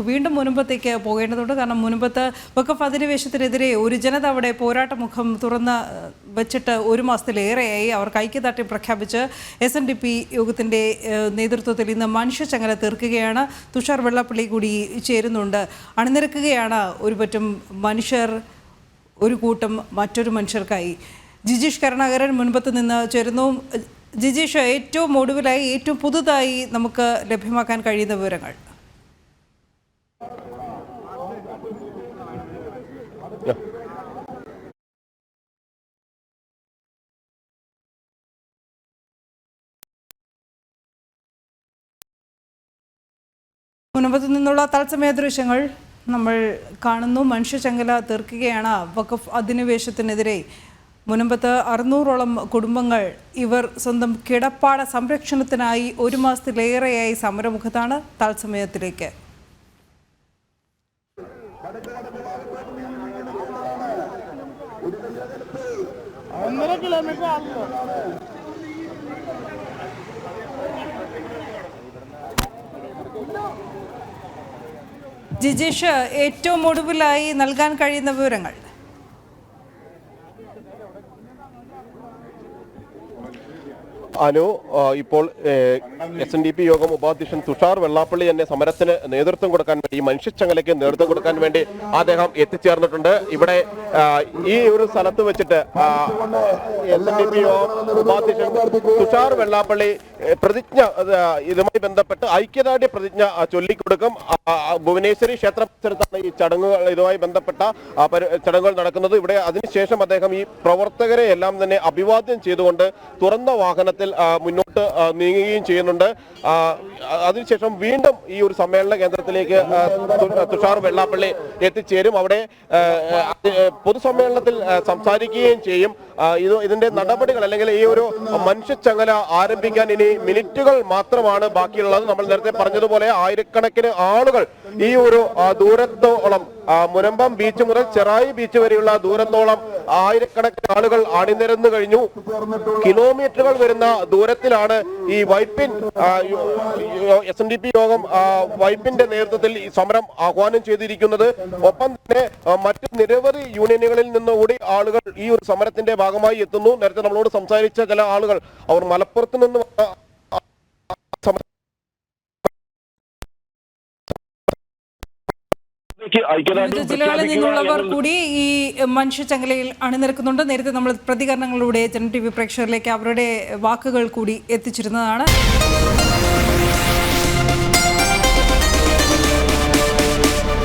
നമുക്ക് വീണ്ടും മുൻപത്തേക്ക് പോകേണ്ടതുണ്ട്. കാരണം മുൻപത്ത് വഖഫ് അധിനിവേശത്തിനെതിരെ ഒരു ജനത അവിടെ പോരാട്ടമുഖം തുറന്ന് വെച്ചിട്ട് ഒരു മാസത്തിലേറെയായി അവർ ഐക്യദാർഢ്യം പ്രഖ്യാപിച്ച് എസ് എൻ ഡി പി യോഗത്തിന്റെ നേതൃത്വത്തിൽ ഇന്ന് മനുഷ്യചങ്ങല തീർക്കുകയാണ്. തുഷാർ വെള്ളപ്പള്ളി കൂടി ചേരുന്നുണ്ട്. അണിനിരക്കുകയാണ് ഒരു പറ്റും മനുഷ്യർ ഒരു കൂട്ടം മറ്റൊരു മനുഷ്യർക്കായി. ജിജീഷ് കരുണാകരൻ മുൻപത്ത് നിന്ന് ചേരുന്നു. ജിജീഷ് ഏറ്റവും ഒടുവിലായി ഏറ്റവും പുതുതായി നമുക്ക് ലഭ്യമാക്കാൻ കഴിയുന്ന വിവരങ്ങൾ. മുൻപത്ത് നിന്നുള്ള തത്സമയ ദൃശ്യങ്ങൾ നമ്മൾ കാണുന്നു. മനുഷ്യചങ്ങല തീർക്കുകയാണ്. വഖഫ് അധിനിവേശത്തിനെതിരെ മുനമ്പത്ത് അറുന്നൂറോളം കുടുംബങ്ങൾ ഇവർ സ്വന്തം കിടപ്പാട സംരക്ഷണത്തിനായി ഒരു മാസത്തിലേറെയായി സമരമുഖത്താണ് തത്സമയത്തിലേക്ക്. ഒന്നര കിലോമീറ്റർ ജിജീഷ് ഏറ്റവും ഒടുവിലായി നൽകാൻ കഴിയുന്ന വിവരങ്ങൾ. അനു ഇപ്പോൾ എസ് എൻ ഡി പി യോഗം ഉപാധ്യക്ഷൻ തുഷാർ വെള്ളാപ്പള്ളി തന്നെ സമരത്തിന് നേതൃത്വം കൊടുക്കാൻ വേണ്ടി മനുഷ്യച്ചങ്ങലയ്ക്ക് നേതൃത്വം കൊടുക്കാൻ വേണ്ടി അദ്ദേഹം എത്തിച്ചേർന്നിട്ടുണ്ട്. ഇവിടെ ഈ ഒരു സ്ഥലത്ത് വെച്ചിട്ട് എസ് എൻ ഡി പി യോഗം ഉപാധ്യക്ഷൻ തുഷാർ വെള്ളാപ്പള്ളി പ്രതിജ്ഞ ഇതുമായി ബന്ധപ്പെട്ട് ഐക്യദാർഢ്യ പ്രതിജ്ഞ ചൊല്ലിക്കൊടുക്കും. ഭുവനേശ്വരി ക്ഷേത്ര പരിസരത്താണ് ഈ ചടങ്ങുകൾ ഇതുമായി ബന്ധപ്പെട്ട ചടങ്ങുകൾ നടക്കുന്നത്. ഇവിടെ അതിനുശേഷം അദ്ദേഹം ഈ പ്രവർത്തകരെ എല്ലാം തന്നെ അഭിവാദ്യം ചെയ്തുകൊണ്ട് തുറന്ന വാഹനത്തിൽ മുന്നോട്ട് നീങ്ങുകയും ചെയ്യുന്നുണ്ട്. അതിനുശേഷം വീണ്ടും ഈ ഒരു സമ്മേളന കേന്ദ്രത്തിലേക്ക് തുഷാർ വെള്ളാപ്പള്ളി എത്തിച്ചേരും. അവിടെ പൊതുസമ്മേളനത്തിൽ സംസാരിക്കുകയും ചെയ്യും. ഇത് ഇതിന്റെ നടപടികൾ അല്ലെങ്കിൽ ഈ ഒരു മനുഷ്യച്ചങ്ങല ആരംഭിക്കാൻ ഇനി മിനിറ്റുകൾ മാത്രമാണ് ബാക്കിയുള്ളത്. നമ്മൾ നേരത്തെ പറഞ്ഞതുപോലെ ആയിരക്കണക്കിന് ആളുകൾ ഈ ഒരു ദൂരത്തോളം മുനമ്പം ബീച്ച് മുതൽ ചെറായി ബീച്ച് വരെയുള്ള ദൂരത്തോളം ആയിരക്കണക്കിന് ആളുകൾ അണിനിരന്നു കഴിഞ്ഞു. കിലോമീറ്ററുകൾ വരുന്ന ദൂരത്തിലാണ് ഈ Vypin S N D P Yogam വൈപ്പിന്റെ നേതൃത്വത്തിൽ ഈ സമരം ആഹ്വാനം ചെയ്തിരിക്കുന്നത്. ഒപ്പം തന്നെ മറ്റ് നിരവധി യൂണിയനുകളിൽ നിന്നുകൂടി ആളുകൾ ഈ ഒരു സമരത്തിന്റെ ഭാഗമായി എത്തുന്നു. നേരത്തെ നമ്മളോട് സംസാരിച്ച ചില ആളുകൾ അവർ മലപ്പുറത്ത് നിന്ന് ജില്ലകളിൽ നിന്നുള്ളവർ കൂടി ഈ മനുഷ്യചങ്ങലയിൽ അണിനിരക്കുന്നുണ്ട്. നേരത്തെ നമ്മൾ പ്രതികരണങ്ങളിലൂടെ ജന ടി വി പ്രേക്ഷകരിലേക്ക് അവരുടെ വാക്കുകൾ കൂടി എത്തിച്ചിരുന്നതാണ്.